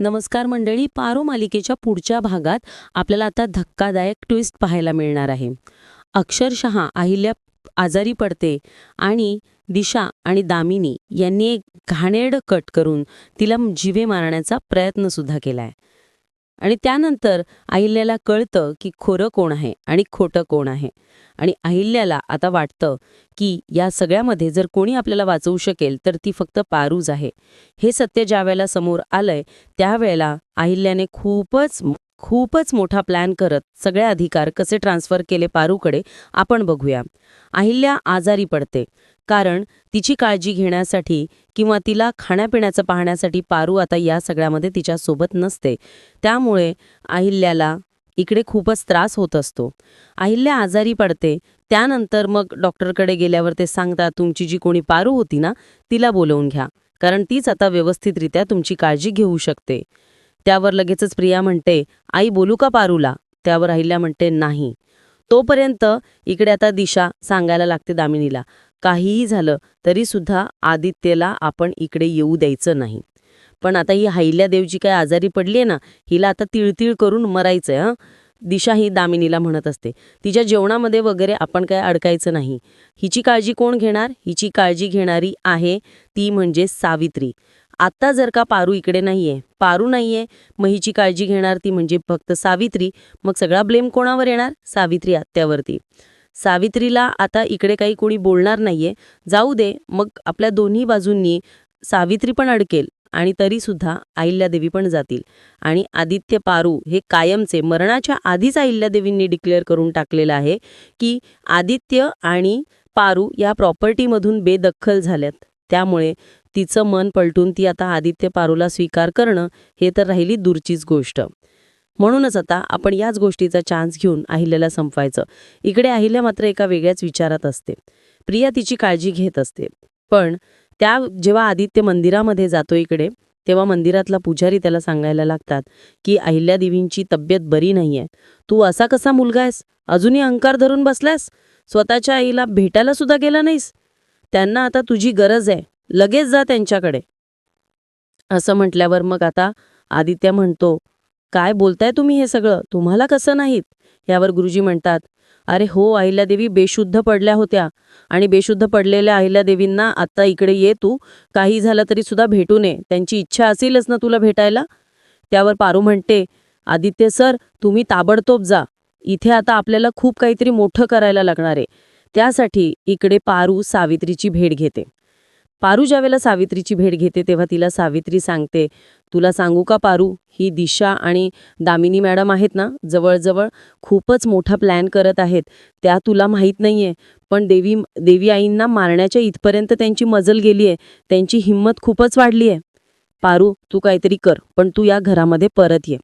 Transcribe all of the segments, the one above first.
नमस्कार मंडळी पारो मालिकेच्या पुढच्या भागात आपल्याला आता धक्कादायक ट्विस्ट पाहायला मिळणार आहे. अक्षरशः अहिल्या आजारी पडते आणि दिशा आणि दामिनी यांनी एक घाणेरडं कट करून तिला जिवे मारण्याचा प्रयत्नसुद्धा केला आहे आणि त्यानंतर अहिल्याला कळतं की खोरं कोण आहे आणि खोटं कोण आहे. आणि अहिल्याला आता वाटतं की या सगळ्यामध्ये जर कोणी आपल्याला वाचवू शकेल तर ती फक्त पारूज आहे. हे सत्य ज्या वेळेला समोर आलंय त्यावेळेला अहिल्याने खूपच खूपच मोठा प्लॅन करत सगळे अधिकार कसे ट्रान्सफर केले पारूकडे आपण बघूया. अहिल्या आजारी पडते. कारण तिची काळजी घेण्यासाठी किंवा तिला खाण्यापिण्याचं पाहण्यासाठी पारू आता या सगळ्यामध्ये तिच्यासोबत नसते. त्यामुळे अहिल्याला इकडे खूपच त्रास होत असतो. अहिल्या आजारी पडते. त्यानंतर मग डॉक्टरकडे गेल्यावर ते सांगतात तुमची जी कोणी पारू होती ना तिला बोलवून घ्या. कारण तीच आता व्यवस्थितरित्या तुमची काळजी घेऊ शकते. त्यावर लगेचच प्रिया म्हणते आई बोलू का पारूला? त्यावर अहिल्या म्हणते नाही. तोपर्यंत इकडे आता दिशा सांगायला लागते दामिनीला. काहीही झालं तरी सुद्धा आदित्यला आपण इकडे येऊ द्यायचं नाही. पण आता ही हायल्या देवजी काय आजारी पडली आहे ना हिला आता तिळतिळ करून मरायचंय हं? दिशा ही दामिनीला म्हणत असते. तिच्या जेवणामध्ये वगैरे आपण काय अडकायचं नाही. हिची काळजी कोण घेणार? हिची काळजी घेणारी आहे ती म्हणजे सावित्री. आत्ता जर का पारू इकडे नाहीये पारू नाहीये मग हिची काळजी घेणार ती म्हणजे फक्त सावित्री. मग सगळा ब्लेम कोणावर येणार? सावित्री आत्यावरती. सावित्रीला आता इकडे काही कोणी बोलणार नाहीये. जाऊ दे मग आपल्या दोन्ही बाजूंनी सावित्री पण अडकेल आणि तरीसुद्धा अहिल्यादेवी पण जातील. आणि आदित्य पारू हे कायमचे मरणाच्या आधीच अहिल्यादेवींनी डिक्लेअर करून टाकलेलं आहे की आदित्य आणि पारू या प्रॉपर्टीमधून बेदखल झाल्यात. त्यामुळे तिचं मन पलटून ती आता आदित्य पारूला स्वीकार करणं हे तर राहिली दूरचीच गोष्ट. म्हणूनच आता आपण याच गोष्टीचा चान्स घेऊन अहिल्याला संपवायचं. इकडे अहिल्या मात्र एका वेगळ्याच विचारात असते. प्रिया तिची काळजी घेत असते. पण त्या जेव्हा आदित्य मंदिरामध्ये जातो इकडे तेव्हा मंदिरातला पुजारी त्याला सांगायला लागतात की अहिल्या देवींची तब्येत बरी नाहीये. तू असा कसा मुलगा आहेस? अजूनही अहंकार धरून बसलास स्वतःच्या आईला भेटायला सुद्धा गेला नाहीस? त्यांना आता तुझी गरज आहे. लगेच जा त्यांच्याकडे. असं म्हटल्यावर मग आता आदित्य म्हणतो काय बोलताय तुम्ही हे सगळं? तुम्हाला कसं नाहीत? यावर गुरुजी म्हणतात अरे हो अहिल्यादेवी बेशुद्ध पडल्या होत्या. आणि बेशुद्ध पडलेल्या अहिल्यादेवींना आता इकडे ये तू. काही झालं तरी सुद्धा भेटू नये. त्यांची इच्छा असेलच ना तुला भेटायला? त्यावर पारू म्हणते आदित्य सर तुम्ही ताबडतोब जा. इथे आता आपल्याला खूप काहीतरी मोठं करायला लागणार आहे. त्यासाठी इकडे पारू सावित्रीची भेट घेते. पारू ज्यावेळेला सावित्रीची भेट घेते तेव्हा तिला सावित्री सांगते तुला सांगू का पारू? ही दिशा आणि दामिनी मॅडम आहेत ना जवळजवळ खूपच मोठा प्लॅन करत आहेत. त्या तुला माहीत नाहीये पण देवी देवी आईंना मारण्याच्या इथपर्यंत त्यांची मजल गेली आहे त्यांची हिंमत खूपच वाढली आहे पारू तू काहीतरी कर पण तू या घरामध्ये परत ये.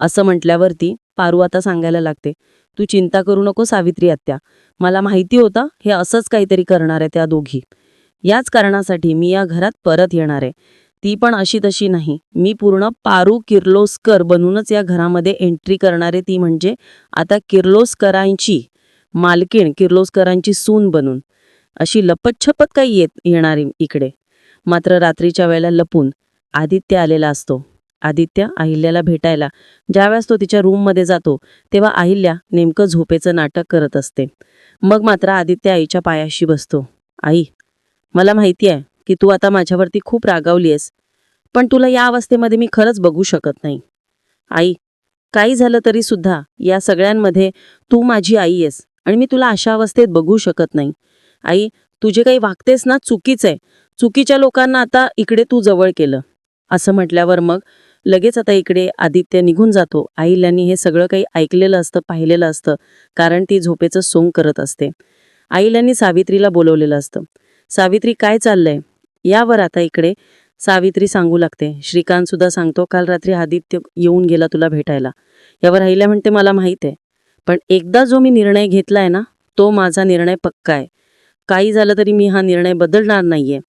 असं म्हटल्यावरती पारू आता सांगायला लागते तू चिंता करू नको सावित्री आत्या. मला माहिती होता हे असंच काहीतरी करणार आहे त्या दोघी. याच कारणासाठी मी या घरात परत येणार आहे. ती पण अशी तशी नाही. मी पूर्ण पारू किर्लोस्कर बनूनच या घरामध्ये एंट्री करणारे ती म्हणजे आता किर्लोस्करांची मालकीण किर्लोस्करांची सून बनून. अशी लपतछपत काही येत येणारी इकडे. मात्र रात्रीच्या वेळेला लपून आदित्य आलेला असतो. आदित्य अहिल्याला भेटायला. ज्यावेळेस तो तिच्या रूममध्ये जातो तेव्हा अहिल्या नेमकं झोपेचं नाटक करत असते. मग मात्र आदित्य आईच्या पायाशी बसतो. आई मला माहिती आहे की तू आता माझ्यावरती खूप रागावली आहेस पण तुला या अवस्थेमध्ये मी खरंच बघू शकत नाही. आई काही झालं तरी सुद्धा या सगळ्यांमध्ये तू माझी आई आहेस आणि मी तुला अशा अवस्थेत बघू शकत नाही. आई तुझे काही वागतेस ना चुकीच आहे. चुकीच्या लोकांना आता इकडे तू जवळ केलं. असं म्हटल्यावर मग लगेच आता इकडे आदित्य निघून जातो. आईलांनी हे सगळं काही ऐकलेलं असतं पाहिलेलं असतं कारण ती झोपेचं सोंग करत असते. आईलांनी सावित्रीला बोलवलेलं असतं. सावित्री काय चाललंय? यावर आता इकडे. सावित्री सांगू लागते. श्रीकांत सुद्धा सांगतो काल रात्री आदित्य येऊन गेला तुला भेटायला. यावर आईला म्हणते मला माहीत आहे. पण एकदा जो मी निर्णय घेतलाय ना तो माझा निर्णय पक्का आहे. काही झालं तरी मी हा निर्णय बदलणार नाहीये.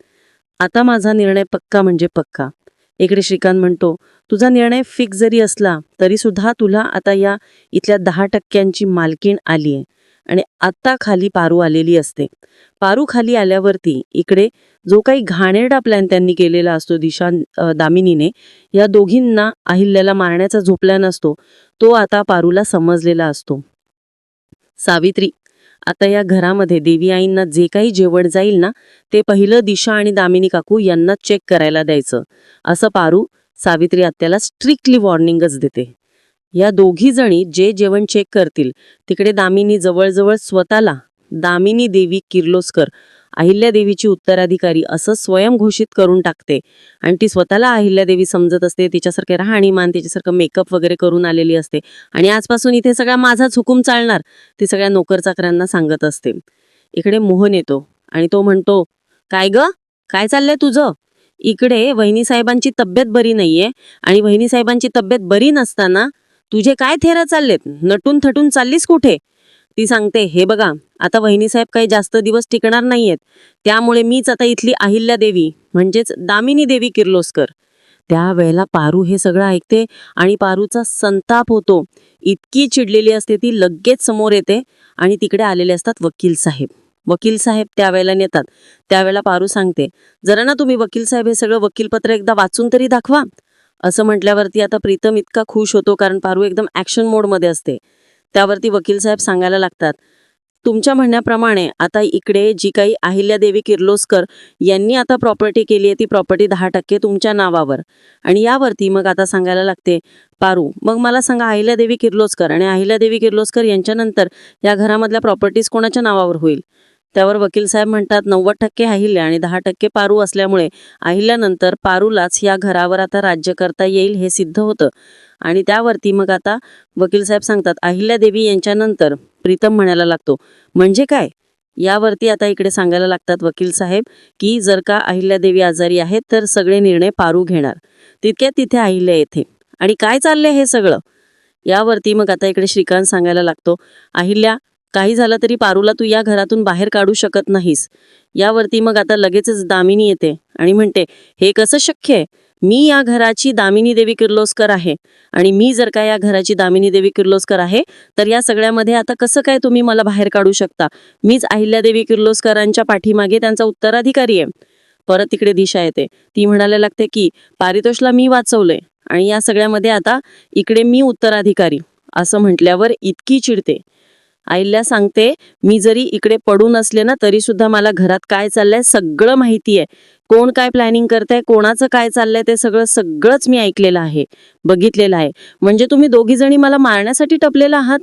आता माझा निर्णय पक्का म्हणजे पक्का. इकडे श्रीकांत म्हणतो तुझा निर्णय फिक्स जरी असला तरी सुद्धा तुला आता या इथल्या दहा टक्क्यांची मालकीण आली आहे आणि आत्ता खाली पारू आलेली असते. पारू खाली आल्यावरती इकडे जो काही घाणेरडा प्लॅन त्यांनी केलेला असतो दिशा दामिनीने या दोघींना अहिल्याला मारण्याचा जो प्लॅन असतो तो आता पारूला समजलेला असतो. सावित्री आता या घरामध्ये देवी आईंना जे काही जेवण जाईल ना ते पहिलं दिशा आणि दामिनी काकू यांना चेक करायला द्यायचं. असं पारू सावित्री आत्याला स्ट्रिक्टली वॉर्निंगच देते. या दोघी जणी जे जेवण चेक करतील तिकडे दामिनी जवळजवळ स्वतःला दामिनी देवी किर्लोस्कर अहिल्यादेवीची उत्तराधिकारी असं स्वयंघोषित करून टाकते. आणि ती स्वतःला अहिल्यादेवी समजत असते तिच्यासारखे राहणीमान तिच्यासारखं मेकअप वगैरे करून आलेली असते. आणि आजपासून इथे सगळा माझाच हुकूम चालणार ती सगळ्या नोकरचाकरांना सांगत असते. इकडे मोहन येतो आणि तो म्हणतो काय ग? काय चाललंय तुझं? इकडे वहिनी साहेबांची तब्येत बरी नाहीये आणि वहिनी साहेबांची तब्येत बरी नसताना तुझे काय थेरा चाललेत? नटून थटून चाललीस कुठे? ती सांगते हे बघा आता वहिनी साहेब काही जास्त दिवस टिकणार नाहीयेत. त्यामुळे मीच आता इथली अहिल्या देवी म्हणजेच दामिनी देवी किर्लोस्कर. त्यावेळेला पारू हे सगळं ऐकते आणि पारूचा संताप होतो. इतकी चिडलेली असते ती लगेच समोर येते आणि तिकडे आलेले असतात वकील साहेब. वकील साहेब त्यावेळेला नेतात. त्यावेळेला पारू सांगते जरा ना तुम्ही वकील साहेब हे सगळं वकीलपत्र एकदा वाचून तरी दाखवा. असं म्हटल्यावरती आता प्रीतम इतका खुश होतो कारण पारू एकदम ॲक्शन मोडमध्ये असते. त्यावरती वकील साहेब सांगायला लागतात तुमच्या म्हणण्याप्रमाणे आता इकडे जी काही अहिल्यादेवी किर्लोस्कर यांनी आता प्रॉपर्टी केली आहे ती प्रॉपर्टी दहा टक्के तुमच्या नावावर. आणि यावरती मग आता सांगायला लागते पारू मग मला सांगा अहिल्यादेवी किर्लोस्कर आणि अहिल्यादेवी किर्लोस्कर यांच्यानंतर या घरामधल्या प्रॉपर्टीज कोणाच्या नावावर होईल? त्यावर वकील साहेब म्हणतात नव्वद टक्के अहिल्या आणि दहा टक्के पारू असल्यामुळे अहिल्यानंतर पारूलाच या घरावर आता राज्य करता येईल हे सिद्ध होतं. आणि त्यावरती मग आता वकील साहेब सांगतात अहिल्यादेवी यांच्यानंतर प्रीतम म्हणायला लागतो. म्हणजे काय? यावरती आता इकडे सांगायला लागतात वकील साहेब की जर का अहिल्यादेवी आजारी आहेत तर सगळे निर्णय पारू घेणार. तितक्यात तिथे अहिल्या येथे आणि काय चाललंय हे सगळं? यावरती मग आता इकडे श्रीकांत सांगायला लागतो अहिल्या काही झालं तरी पारूला तू या घरातून बाहेर काढू शकत नाहीस. यावरती मग आता लगेचच दामिनी येते आणि म्हणते हे कसं शक्य आहे? मी या घराची दामिनी देवी किर्लोस्कर आहे आणि मी जर का या घराची दामिनी देवी किर्लोस्कर आहे तर या सगळ्यामध्ये आता कसं काय तुम्ही मला बाहेर काढू शकता? मीच अहिल्यादेवी किर्लोस्करांच्या पाठीमागे त्यांचा उत्तराधिकारी आहे. परत तिकडे दिशा येते. ती म्हणायला लागते की पारितोषला मी वाचवलंय आणि या सगळ्यामध्ये आता इकडे मी उत्तराधिकारी. असं म्हटल्यावर इतकी चिडते. आईला सांगते मी जरी इकडे पडून असले ना तरी सुद्धा मला घरात काय चाललंय सगळं माहिती आहे. कोण काय प्लॅनिंग करताय कोणाचं काय चाललंय ते सगळं सगळंच मी ऐकलेलं आहे बघितलेलं आहे. म्हणजे तुम्ही दोघी जणी मला मारण्यासाठी टपलेला आहात?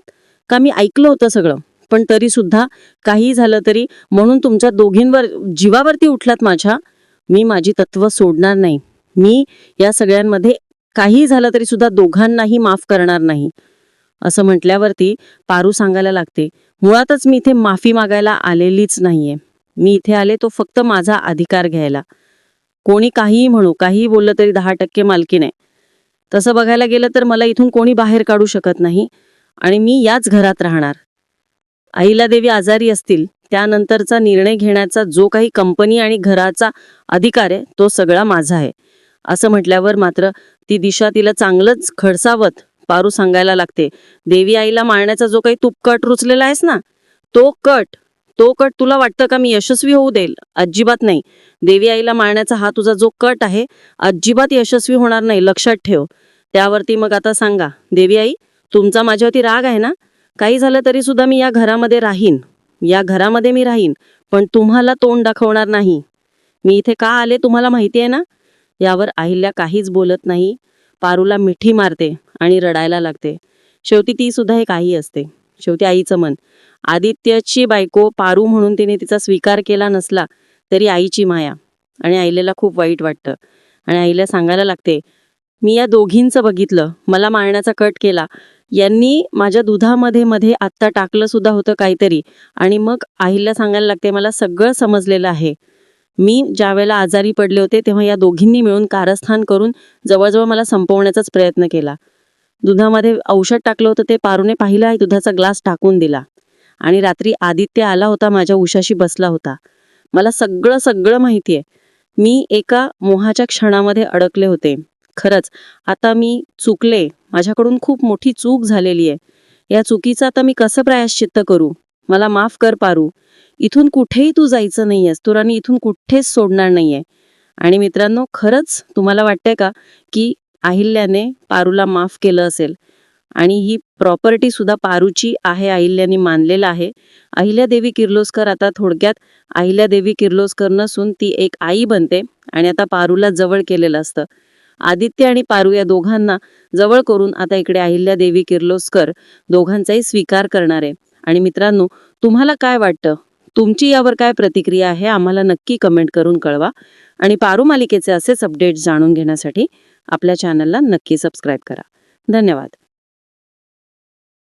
का मी ऐकलं होतं सगळं? पण तरी सुद्धा काही झालं तरी म्हणून तुमच्या दोघींवर जीवावरती उठलात माझ्या? मी माझी तत्व सोडणार नाही. मी या सगळ्यांमध्ये काही झालं तरी सुद्धा दोघांनाही माफ करणार नाही. असं म्हटल्यावरती पारू सांगायला लागते मुळातच मी इथे माफी मागायला आलेलीच नाहीये. मी इथे आले तो फक्त माझा अधिकार घ्यायला. कोणी काहीही म्हणू काहीही बोललं तरी दहा टक्के मालकी नाही तसं बघायला गेलं तर मला इथून कोणी बाहेर काढू शकत नाही आणि मी याच घरात राहणार. आईला देवी आजारी असतील त्यानंतरचा निर्णय घेण्याचा जो काही कंपनी आणि घराचा अधिकार आहे तो सगळा माझा आहे. असं म्हटल्यावर मात्र ती दिशा तिला चांगलंच खडसावत पारू सांगायला लागते. देवी आईला मारण्याचा जो काही तूप कट रुचलेला आहेस ना तो कट तो कट तुला वाटतं का मी यशस्वी होऊ देईल? अजिबात नाही. देवी आईला मारण्याचा हा तुझा जो कट आहे अजिबात यशस्वी होणार नाही. लक्षात ठेव. त्यावरती मग आता सांगा देवी आई तुमचा माझ्यावरती राग आहे ना? काही झालं तरी सुद्धा मी या घरामध्ये राहीन. या घरामध्ये मी राहीन पण तुम्हाला तोंड दाखवणार नाही. मी इथे का आले तुम्हाला माहिती आहे ना? यावर अहिल्या काहीच बोलत नाही. पारूला मिठी मारते आणि रडायला लागते. शेवटी ती सुद्धा हे काही असते. शेवटी आईचं मन. आदित्यची बायको पारू म्हणून तिने तिचा स्वीकार केला नसला तरी आईची माया आणि आईलेला खूप वाईट वाटतं. आणि आईला सांगायला लागते मी या दोघींचं बघितलं. मला मारण्याचा कट केला. यांनी माझ्या दुधामध्ये मध्ये आत्ता टाकलं सुद्धा होतं काहीतरी. आणि मग आईला सांगायला लागते मला सगळं समजलेलं आहे. मी ज्यावेळेला आजारी पडले होते तेव्हा या दोघींनी मिळून कारस्थान करून जवळजवळ मला संपवण्याचाच प्रयत्न केला. दुधामध्ये औषध टाकलं होतं ते पारूने पाहिलं आहे दुधाचा ग्लास टाकून दिला. आणि रात्री आदित्य आला होता माझ्या उशाशी बसला होता. मला सगळं सगळं माहिती आहे मी एका मोहाच्या क्षणामध्ये अडकले होते. खरंच आता मी चुकले. माझ्याकडून खूप मोठी चूक झालेली आहे या चुकीचं आता मी कसं प्रायश्चित्त करू? मला माफ कर पारू. इथून कुठेही तू जायचं नाहीयेस. तुरानी इथून कुठेच सोडणार नाहीये. आणि मित्रांनो खरंच तुम्हाला वाटतंय का की अहिल्याने पारूला माफ केलं असेल? आणि ही प्रॉपर्टी सुद्धा पारूची आहे अहिल्याने मानलेलं आहे. अहिल्यादेवी किर्लोस्कर आता थोडक्यात अहिल्यादेवी किर्लोस्कर नसून ती एक आई बनते आणि आता पारूला जवळ केलेलं असतं. आदित्य आणि पारू या दोघांना जवळ करून आता इकडे अहिल्यादेवी किर्लोस्कर दोघांचाही स्वीकार करणार आहे. आणि मित्रांनो तुम्हाला काय वाटतं? तुमची यावर काय प्रतिक्रिया आहे आम्हाला नक्की कमेंट करून कळवा. आणि पारू मालिकेचे असेच अपडेट्स जाणून घेण्यासाठी आपल्या चॅनलला नक्की सबस्क्राईब करा. धन्यवाद.